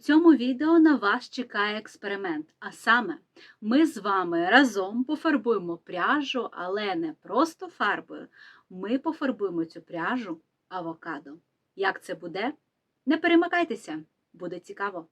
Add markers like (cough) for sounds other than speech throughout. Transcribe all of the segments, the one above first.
цьому відео на вас чекає експеримент. А саме, ми з вами разом пофарбуємо пряжу, але не просто фарбою. Ми пофарбуємо цю пряжу авокадо. Як це буде? Не перемикайтеся, буде цікаво.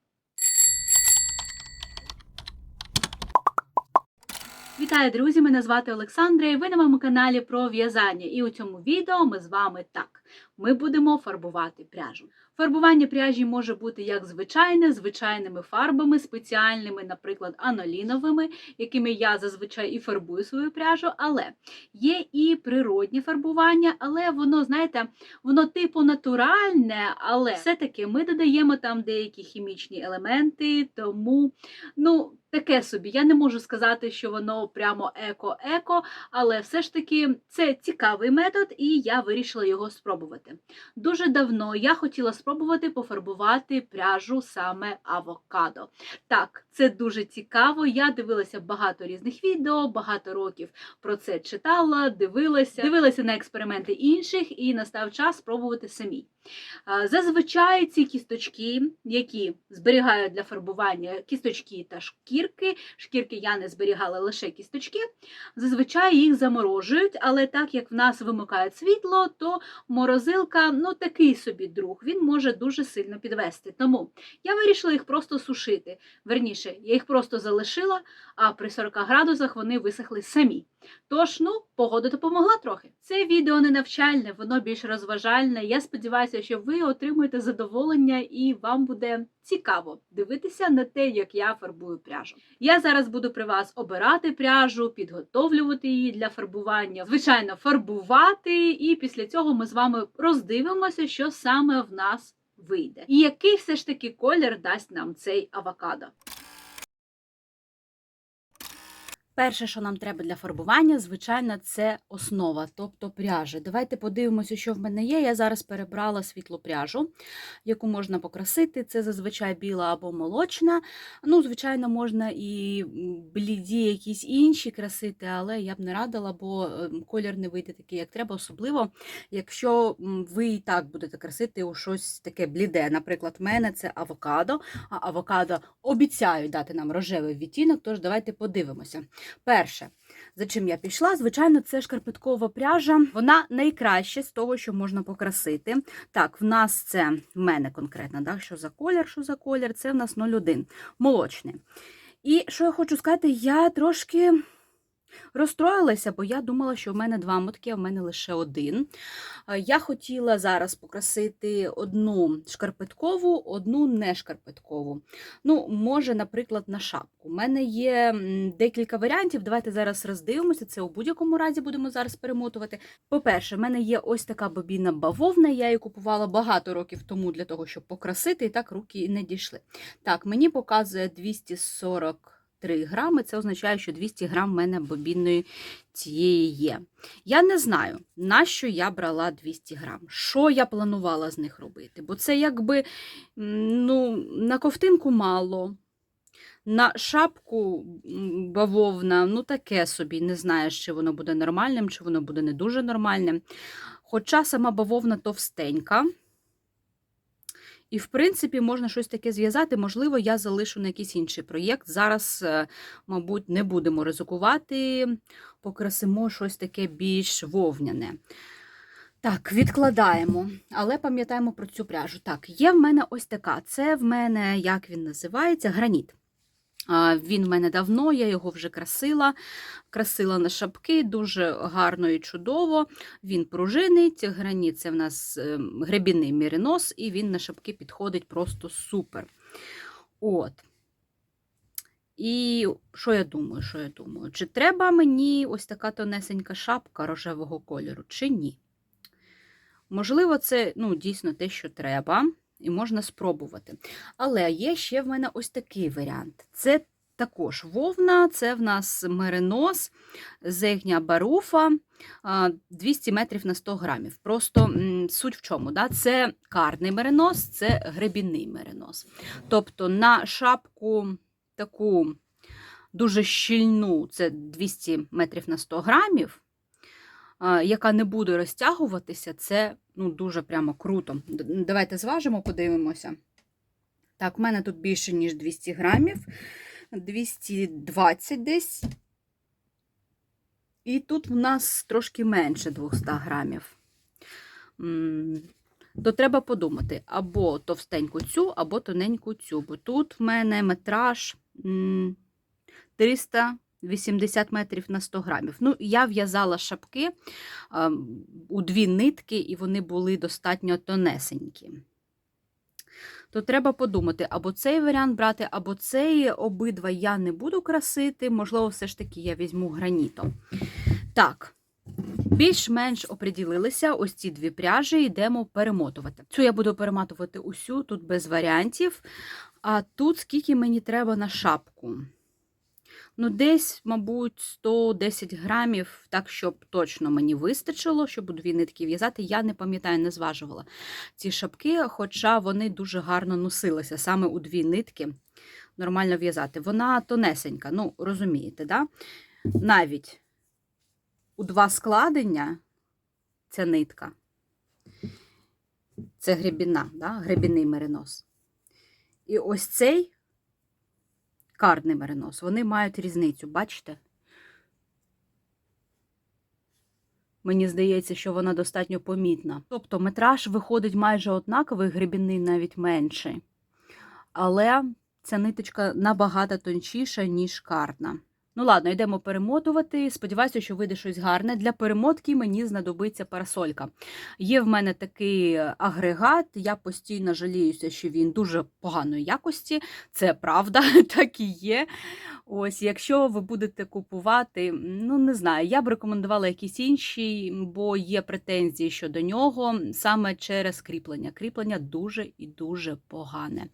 Вітаю, друзі! Мене звати Олександра, і ви на моєму каналі про в'язання. І у цьому відео ми з вами так. Ми будемо фарбувати пряжу. Фарбування пряжі може бути як звичайне, звичайними фарбами, спеціальними, наприклад, аноліновими, якими я зазвичай і фарбую свою пряжу, але є і природнє фарбування, але воно, знаєте, воно типу натуральне, але все-таки ми додаємо там деякі хімічні елементи, тому, ну, таке собі. Я не можу сказати, що воно прямо еко-еко, але все ж таки це цікавий метод, і я вирішила його спробувати. Дуже давно я хотіла спробувати пофарбувати пряжу саме авокадо. Так, це дуже цікаво. Я дивилася багато різних відео, багато років про це читала, дивилася, дивилася на експерименти інших і настав час спробувати самі. Зазвичай ці кісточки, які зберігають для фарбування кісточки та шкірки, шкірки я не зберігала лише кісточки, зазвичай їх заморожують, але так як в нас вимикає світло, то морозилка ну такий собі друг, він може дуже сильно підвести. Тому я вирішила їх просто сушити. Верніше, я їх просто залишила, а при 40 градусах вони висохли самі. Тож, ну, погода допомогла трохи. Це відео не навчальне, воно більш розважальне. Я сподіваюся, що ви отримуєте задоволення і вам буде цікаво дивитися на те, як я фарбую пряжу. Я зараз буду при вас обирати пряжу, підготовлювати її для фарбування, звичайно, фарбувати, і після цього ми з вами роздивимося, що саме в нас вийде. І який все ж таки колір дасть нам цей авокадо. Перше, що нам треба для фарбування, звичайно, це основа, тобто пряжа. Давайте подивимося, що в мене є. Я зараз перебрала світлу пряжу, яку можна покрасити. Це зазвичай біла або молочна. Ну, звичайно, можна і бліді якісь інші красити, але я б не радила, бо ем, колір не вийде такий, як треба, особливо, якщо ви і так будете красити у щось таке бліде. Наприклад, в мене це авокадо, а авокадо обіцяють дати нам рожевий відтінок, тож давайте подивимося. Перше, за чим я пішла, звичайно, це шкарпеткова пряжа. Вона найкраще з того, що можна покрасити. Так, в нас це в мене конкретно, так, що за колір, що за колір, це в нас 01, молочний. І що я хочу сказати, я трошки розстроїлася, бо я думала, що в мене два мотки, а в мене лише один. Е, Я хотіла зараз покрасити одну шкарпеткову, одну не шкарпеткову. Ну, може, наприклад, на шапку. У мене є декілька варіантів. Давайте зараз роздивимося. Це у будь-якому разі будемо зараз перемотувати. По-перше, в мене є ось така бобіна бавовна. Я її купувала багато років тому для того, щоб покрасити, і так руки не дійшли. Так, мені показує 240. 3 грами, це означає, що 200 грам в мене бобінної цієї є. Я не знаю, на що я брала 200 грам, що я планувала з них робити. Бо це якби ну, на ковтинку мало, на шапку бавовна, ну таке собі, не знаєш, чи воно буде нормальним, чи воно буде не дуже нормальним. Хоча сама бавовна товстенька. І, в принципі, можна щось таке зв'язати. Можливо, я залишу на якийсь інший проєкт. Зараз, е, мабуть, не будемо ризикувати, покрасимо щось таке більш вовняне. Так, відкладаємо, але пам'ятаємо про цю пряжу. Так, є в мене ось така. Це в мене, як він називається, граніт. Він в мене давно, я його вже красила, красила на шапки, дуже гарно і чудово. Він пружинить, граніт це в нас ем, гребінний міринос, і він на шапки підходить просто супер. От. І що я думаю, що я думаю? Чи треба мені ось така тонесенька шапка рожевого кольору, чи ні? Можливо, це ну, дійсно те, що треба, і можна спробувати. Але є ще в мене ось такий варіант. Це також вовна, це в нас меринос, зегня баруфа, 200 метрів на 100 грамів. Просто суть в чому? Да? Це карний меринос, це гребінний меринос. Тобто на шапку таку дуже щільну, це 200 метрів на 100 грамів, яка не буде розтягуватися, це ну, дуже прямо круто. Давайте зважимо, подивимося. Так, в мене тут більше, ніж 200 грамів, 220 десь. І тут в нас трошки менше 200 грамів. То треба подумати, або товстеньку цю, або тоненьку цю. Бо тут в мене метраж 300. 80 метрів на 100 грамів. Ну, я в'язала шапки ем, у дві нитки, і вони були достатньо тонесенькі. То треба подумати, або цей варіант брати, або цей обидва я не буду красити, можливо, все ж таки я візьму гранітом. Так, більш-менш оприділилися ось ці дві пряжі, йдемо перемотувати. Цю я буду перемотувати усю, тут без варіантів. А тут скільки мені треба на шапку. Ну, десь, мабуть, 110 грамів, так, щоб точно мені вистачило, щоб у дві нитки в'язати. Я не пам'ятаю, не зважувала ці шапки, хоча вони дуже гарно носилися саме у дві нитки. Нормально в'язати. Вона тонесенька, ну, розумієте, да? Навіть у два складення ця нитка. Це гребіна, да? гребінний меринос. І ось цей карний меринос, вони мають різницю, бачите? Мені здається, що вона достатньо помітна. Тобто метраж виходить майже однаковий, грибінний навіть менший. Але ця ниточка набагато тончіша, ніж карна. Ну, ладно, йдемо перемотувати. Сподіваюся, що вийде щось гарне. Для перемотки мені знадобиться парасолька. Є в мене такий агрегат, я постійно жаліюся, що він дуже поганої якості. Це правда, (laughs) так і є. Ось, якщо ви будете купувати, ну не знаю, я б рекомендувала якісь інші, бо є претензії щодо нього саме через кріплення. Кріплення дуже і дуже погане.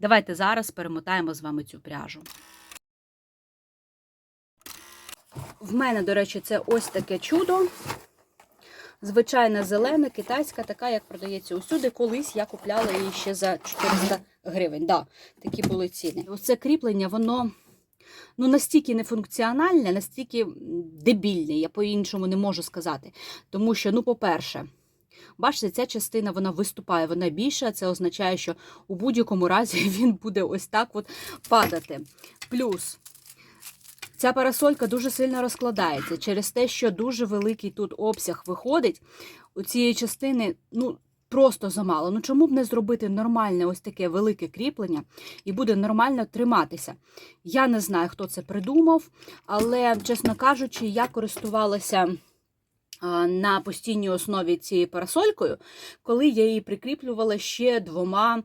Давайте зараз перемотаємо з вами цю пряжу. В мене, до речі, це ось таке чудо. Звичайна зелена, китайська, така, як продається усюди. Колись я купляла її ще за 400 гривень. Да, такі були ціни. Оце кріплення, воно ну, настільки нефункціональне, настільки дебільне, я по-іншому не можу сказати. Тому що, ну, по-перше, Бачите, ця частина вона виступає, вона більша. Це означає, що у будь-якому разі (laughs) він буде ось так от падати. Плюс Ця парасолька дуже сильно розкладається через те, що дуже великий тут обсяг виходить. У цієї частини ну, просто замало. Ну чому б не зробити нормальне ось таке велике кріплення і буде нормально триматися? Я не знаю, хто це придумав, але, чесно кажучи, я користувалася. На постійній основі цією парасолькою, коли я її прикріплювала ще двома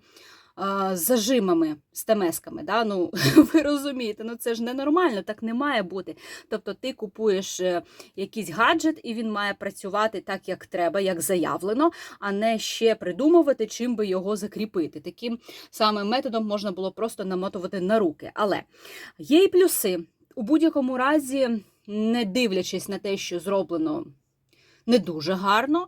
з зажимами, з темесками. Да? Ну, (laughs) Ви розумієте, ну це ж ненормально, так не має бути. Тобто ти купуєш е, якийсь гаджет, і він має працювати так, як треба, як заявлено, а не ще придумувати, чим би його закріпити. Таким самим методом можна було просто намотувати на руки. Але є і плюси. У будь-якому разі, не дивлячись на те, що зроблено не дуже гарно,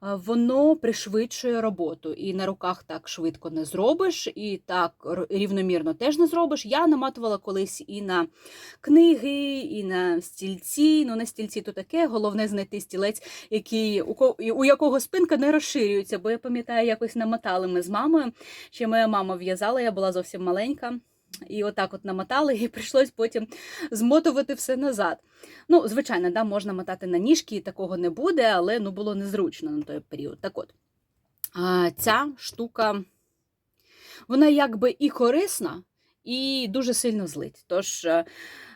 воно пришвидшує роботу. І на руках так швидко не зробиш, і так рівномірно теж не зробиш. Я наматувала колись і на книги, і на стільці. Ну, на стільці то таке, головне знайти стілець, який, у якого спинка не розширюється. Бо я пам'ятаю, якось намотали ми з мамою. Ще моя мама в'язала, я була зовсім маленька. І отак от намотали, і прийшлось потім змотувати все назад. Ну, звичайно, да, можна мотати на ніжки, і такого не буде, але ну, було незручно на той період. Так от, ця штука, вона якби і корисна, і дуже сильно злить. Тож е,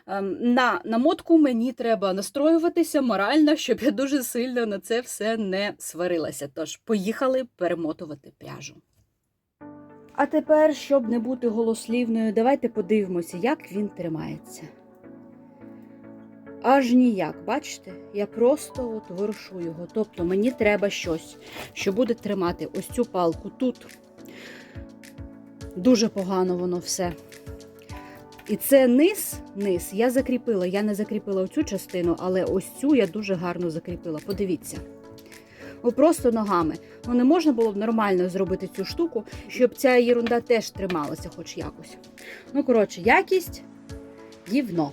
ем, на намотку мені треба настроюватися морально, щоб я дуже сильно на це все не сварилася. Тож, поїхали перемотувати пряжу. А тепер, щоб не бути голослівною, давайте подивимося, як він тримається. Аж ніяк, бачите? Я просто от ворушу його. Тобто мені треба щось, що буде тримати ось цю палку тут. Дуже погано воно все. І це низ, низ я закріпила. Я не закріпила оцю частину, але ось цю я дуже гарно закріпила. Подивіться. О, просто ногами. Ну не можна було б нормально зробити цю штуку, щоб ця єрунда теж трималася хоч якось. Ну, коротше, якість гівно.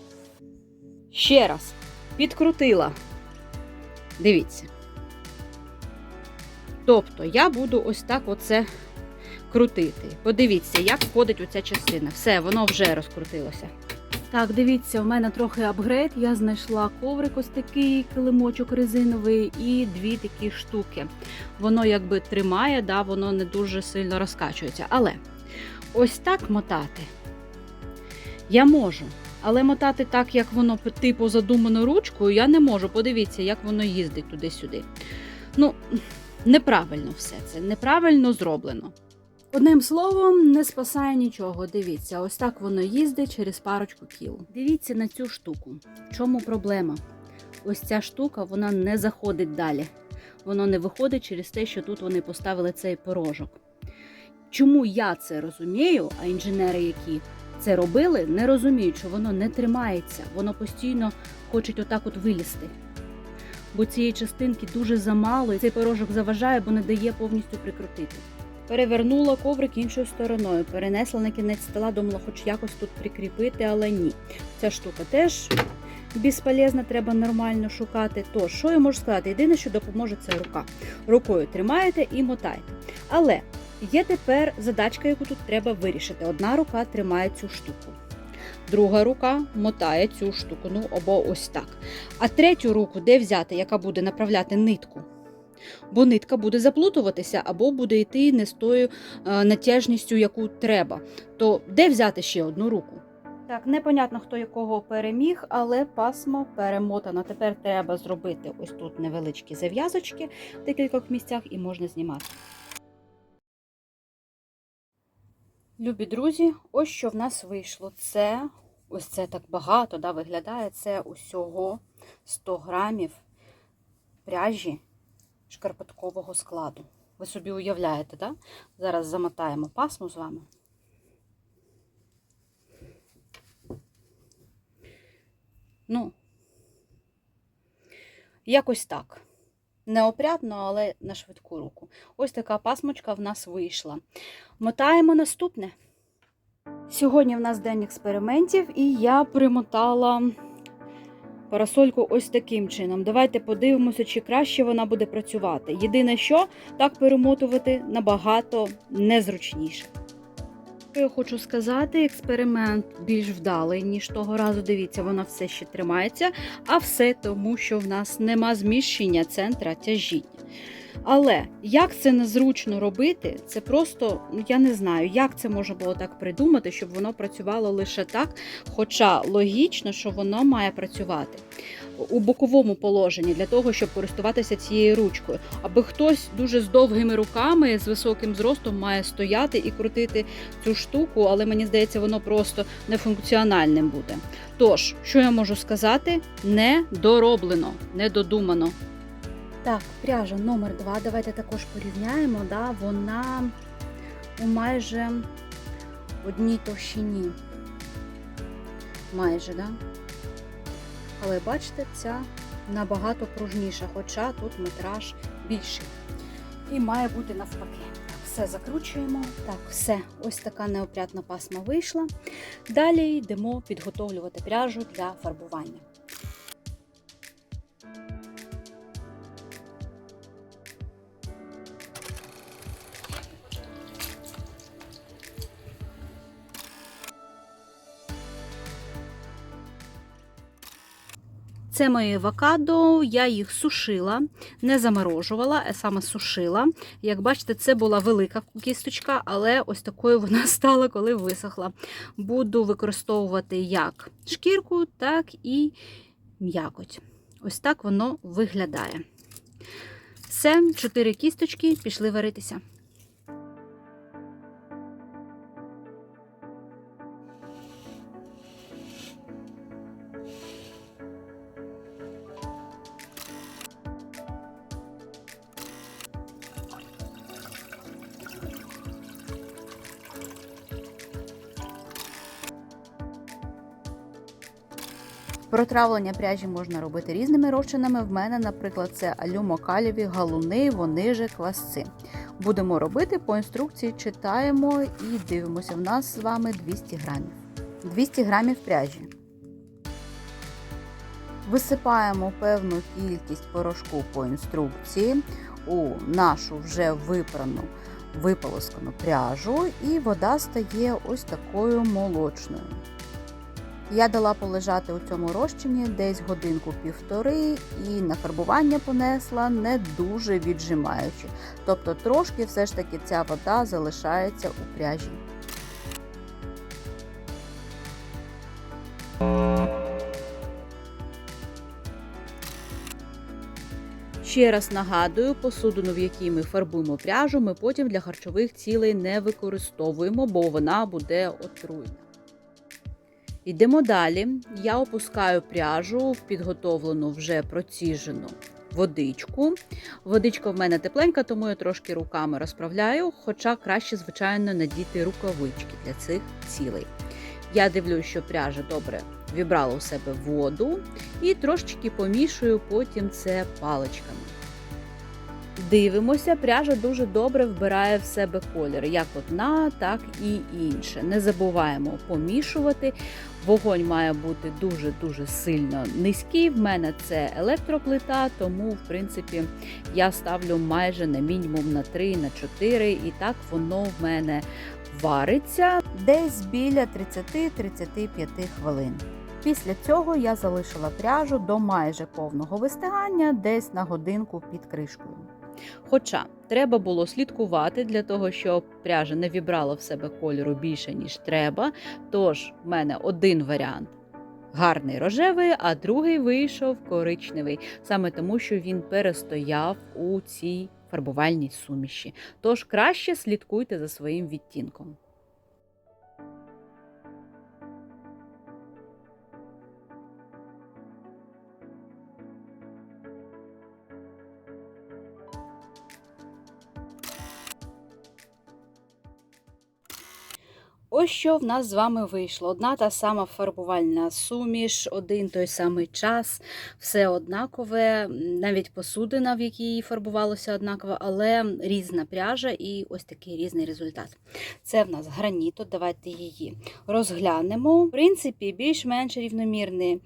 Ще раз підкрутила. Дивіться. Тобто я буду ось так оце крутити. Подивіться, як входить оця частина. Все, воно вже розкрутилося. Так, дивіться, у мене трохи апгрейд. Я знайшла коврик ось такий килимочок резиновий і дві такі штуки. Воно якби тримає, да, воно не дуже сильно розкачується. Але ось так мотати я можу. Але мотати так, як воно типу задумано ручкою, я не можу. Подивіться, як воно їздить туди-сюди. Ну, неправильно все це, неправильно зроблено. Одним словом, не спасає нічого. Дивіться, ось так воно їздить через парочку кіл. Дивіться на цю штуку. В чому проблема? Ось ця штука вона не заходить далі. Воно не виходить через те, що тут вони поставили цей порожок. Чому я це розумію, а інженери, які це робили, не розуміють, що воно не тримається, воно постійно хоче отак от вилізти. Бо цієї частинки дуже замало, і цей порожок заважає, бо не дає повністю прикрутити. Перевернула коврик іншою стороною, перенесла на кінець стола, думала, хоч якось тут прикріпити, але ні. Ця штука теж безполезна, треба нормально шукати. То, що я можу сказати? Єдине, що допоможе, це рука. Рукою тримаєте і мотаєте. Але є тепер задачка, яку тут треба вирішити. Одна рука тримає цю штуку. Друга рука мотає цю штуку, ну або ось так. А третю руку де взяти, яка буде направляти нитку? Бо нитка буде заплутуватися або буде йти не з тою е, натяжністю, яку треба. То де взяти ще одну руку? Так, непонятно, хто якого переміг, але пасмо перемотано. Тепер треба зробити ось тут невеличкі зав'язочки в декількох місцях і можна знімати. Любі друзі, ось що в нас вийшло. Це ось це так багато да, виглядає. Це усього 100 грамів пряжі шкарпеткового складу. Ви собі уявляєте, да? Зараз замотаємо пасму з вами. Ну, якось так. Неопрятно, але на швидку руку. Ось така пасмочка в нас вийшла. Мотаємо наступне. Сьогодні в нас день експериментів, і я примотала парасольку ось таким чином. Давайте подивимося, чи краще вона буде працювати. Єдине, що так перемотувати набагато незручніше. Що я хочу сказати, експеримент більш вдалий, ніж того разу. Дивіться, вона все ще тримається, а все тому, що в нас нема зміщення центра тяжіння. Але як це незручно робити, це просто, ну я не знаю, як це можна було так придумати, щоб воно працювало лише так, хоча логічно, що воно має працювати у боковому положенні для того, щоб користуватися цією ручкою. Аби хтось дуже з довгими руками, з високим зростом має стояти і крутити цю штуку, але мені здається, воно просто нефункціональним буде. Тож, що я можу сказати, не дороблено, не додумано. Так, пряжа номер 2 Давайте також порівняємо. Да? Вона у майже одній товщині. Майже, да? Але бачите, ця набагато пружніша, хоча тут метраж більший. І має бути навпаки. Все закручуємо. Так, все, ось така неопрятна пасма вийшла. Далі йдемо підготовлювати пряжу для фарбування. Це мої авокадо, я їх сушила, не заморожувала, а саме сушила. Як бачите, це була велика кісточка, але ось такою вона (laughs) стала, коли висохла. Буду використовувати як шкірку, так і м'якоть. Ось так воно виглядає. Все, чотири кісточки пішли варитися. Протравлення пряжі можна робити різними розчинами. В мене, наприклад, це алюмокаліві галуни, вони же квасці. Будемо робити по інструкції, читаємо і дивимося. В нас з вами 200 грамів. 200 грамів пряжі. Висипаємо певну кількість порошку по інструкції у нашу вже випрану виполоскану пряжу, і вода стає ось такою молочною. Я дала полежати у цьому розчині десь годинку-півтори і на фарбування понесла не дуже віджимаючи. Тобто трошки все ж таки ця вода залишається у пряжі. Ще раз нагадую, посудину, в якій ми фарбуємо пряжу, ми потім для харчових цілей не використовуємо, бо вона буде отруйна. Йдемо далі. Я опускаю пряжу в підготовлену вже проціжену водичку. Водичка в мене тепленька, тому я трошки руками розправляю, хоча краще, звичайно, надіти рукавички для цих цілей. Я дивлюсь, що пряжа добре вібрала у себе воду і трошечки помішую потім це паличками. Дивимося, пряжа дуже добре вбирає в себе колір, як одна, так і інша. Не забуваємо помішувати. Вогонь має бути дуже-дуже сильно низький. В мене це електроплита, тому, в принципі, я ставлю майже на мінімум на 3, на 4, і так воно в мене вариться десь біля 30-35 хвилин. Після цього я залишила пряжу до майже повного вистигання, десь на годинку під кришкою. Хоча треба було слідкувати для того, щоб пряжа не вібрала в себе кольору більше, ніж треба. Тож в мене один варіант. Гарний рожевий, а другий вийшов коричневий, саме тому, що він перестояв у цій фарбувальній суміші. Тож краще слідкуйте за своїм відтінком. Ось що в нас з вами вийшло. Одна та сама фарбувальна суміш, один той самий час, все однакове, навіть посудина, в якій фарбувалося однаково, але різна пряжа і ось такий різний результат. Це в нас граніт, давайте її розглянемо. В принципі, більш-менш рівномірний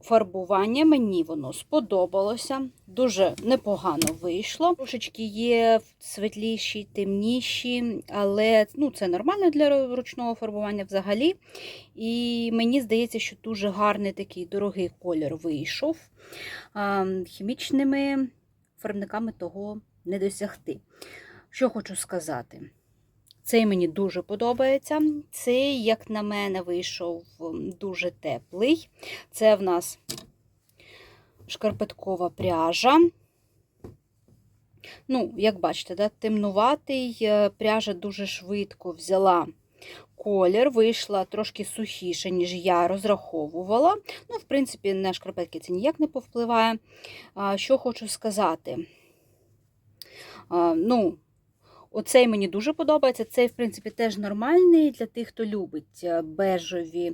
фарбування. Мені воно сподобалося, дуже непогано вийшло. Трошечки є світліші, темніші, але ну, це нормально для ручного фарбування взагалі. І мені здається, що дуже гарний такий дорогий колір вийшов. Хімічними фарбниками того не досягти. Що хочу сказати. Цей мені дуже подобається. Цей, як на мене, вийшов дуже теплий. Це в нас шкарпеткова пряжа. Ну, як бачите, да, темнуватий, е, пряжа дуже швидко взяла колір, вийшла трошки сухіше, ніж я розраховувала. Ну, в принципі, на шкарпетки це ніяк не повпливає. Що хочу сказати? Ну, Оцей мені дуже подобається. Цей, в принципі, теж нормальний для тих, хто любить е, бежеві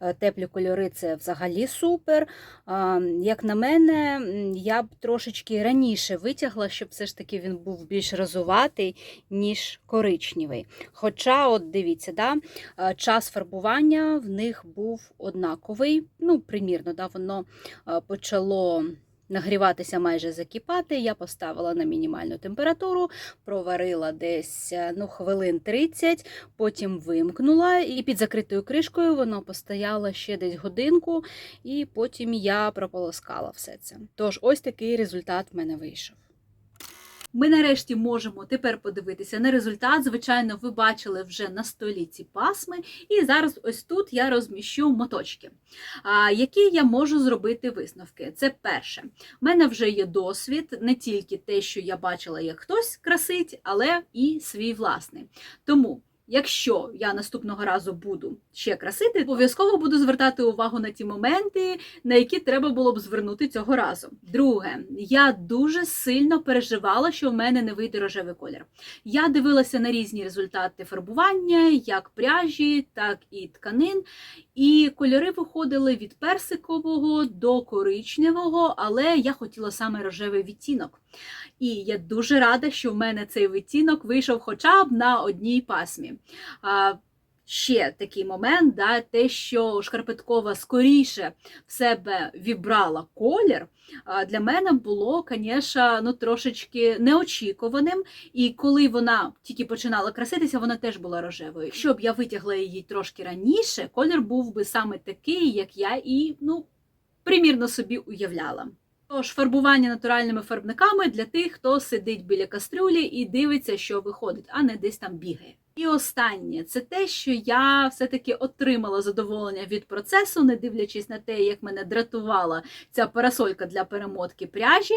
е, теплі кольори, це взагалі супер. Як на мене, я б трошечки раніше витягла, щоб все ж таки він був більш розуватий, ніж коричневий. Хоча, от дивіться, да, е, час фарбування в них був однаковий. Ну, примірно, да, воно почало нагріватися майже закипати. Я поставила на мінімальну температуру, проварила десь е, ну, хвилин 30, потім вимкнула, і під закритою кришкою воно постояло ще десь годинку, і потім я прополоскала все це. Тож, ось такий результат в мене вийшов. Ми нарешті можемо тепер подивитися на результат. Звичайно, ви бачили вже на столі ці пасми, і зараз ось тут я розміщу моточки. Які я можу зробити висновки? Це перше. У мене вже є досвід, не тільки те, що я бачила, як хтось красить, але і свій власний. Тому. Якщо я наступного разу буду ще красити, обов'язково буду звертати увагу на ті моменти, на які треба було б звернути цього разу. Друге, я дуже сильно переживала, що в мене не вийде рожевий колір. Я дивилася на різні результати фарбування, як пряжі, так і тканин. І кольори виходили від персикового до коричневого, але я хотіла саме рожевий відтінок. І я дуже рада, що в мене цей відтінок вийшов хоча б на одній пасмі. ще такий момент, да, те, що Шкарпеткова скоріше в себе вібрала колір, а, для мене було, звісно, ну, трошечки неочікуваним. І коли вона тільки починала краситися, вона теж була рожевою. Якщо б я витягла її трошки раніше, колір був би саме такий, як я і ну, примірно собі уявляла. Тож фарбування натуральними фарбниками для тих, хто сидить біля кастрюлі і дивиться, що виходить, а не десь там бігає. І останнє це те, що я все-таки отримала задоволення від процесу, не дивлячись на те, як мене дратувала ця парасолька для перемотки пряжі.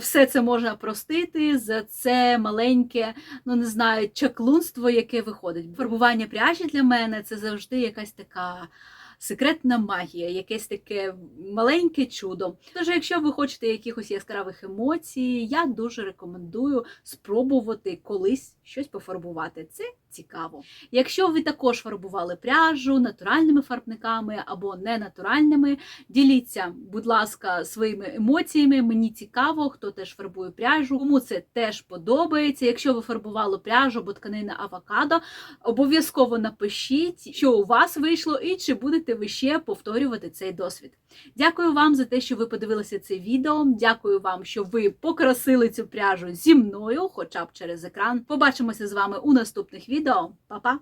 Все це можна простити за це маленьке, ну не знаю, чаклунство, яке виходить. Фарбування пряжі для мене це завжди якась така. Секретна магія, якесь таке маленьке чудо. Тож, якщо ви хочете якихось яскравих емоцій, я дуже рекомендую спробувати колись щось пофарбувати. Це цікаво. Якщо ви також фарбували пряжу натуральними фарбниками або ненатуральними, діліться, будь ласка, своїми емоціями. Мені цікаво, хто теж фарбує пряжу, кому це теж подобається. Якщо ви фарбували пряжу або тканина авокадо, обов'язково напишіть, що у вас вийшло, і чи будете ви ще повторювати цей досвід. Дякую вам за те, що ви подивилися це відео. Дякую вам, що ви покрасили цю пряжу зі мною, хоча б через екран. Побачимося з вами у наступних відео. Па-па!